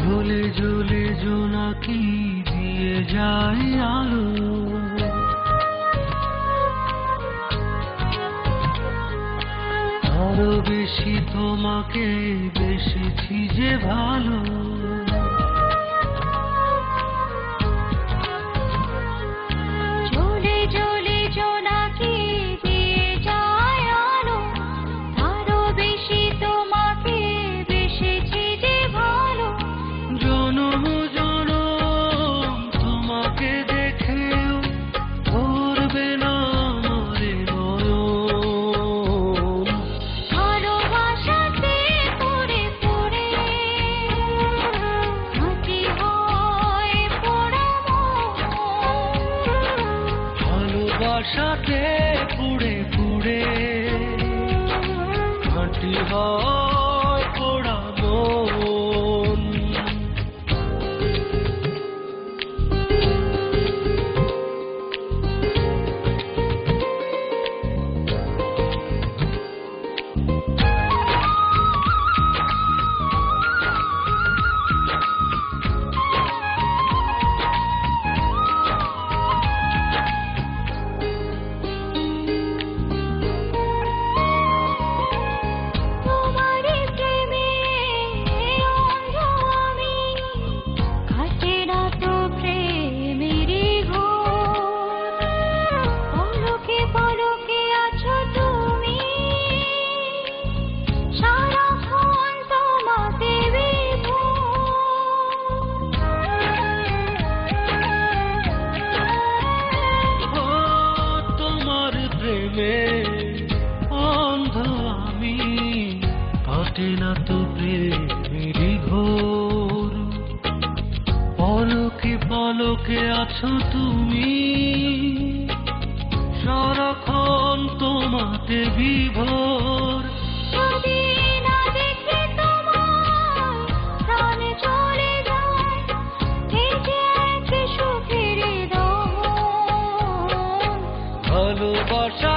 ঝোলে ঝোলে জোনাকি দিয়ে যায় আলো। আরও বেশি তোমাকে বেশি যে ভালো। সাথে পুড়ে পুড়ে ঘাটি হয়। কাটে না তো প্রেমেরই ঘোর। পলকে পলকে আছো তুমি। সারাক্ষণ তোমাতে বিভোর। ভালোবাসা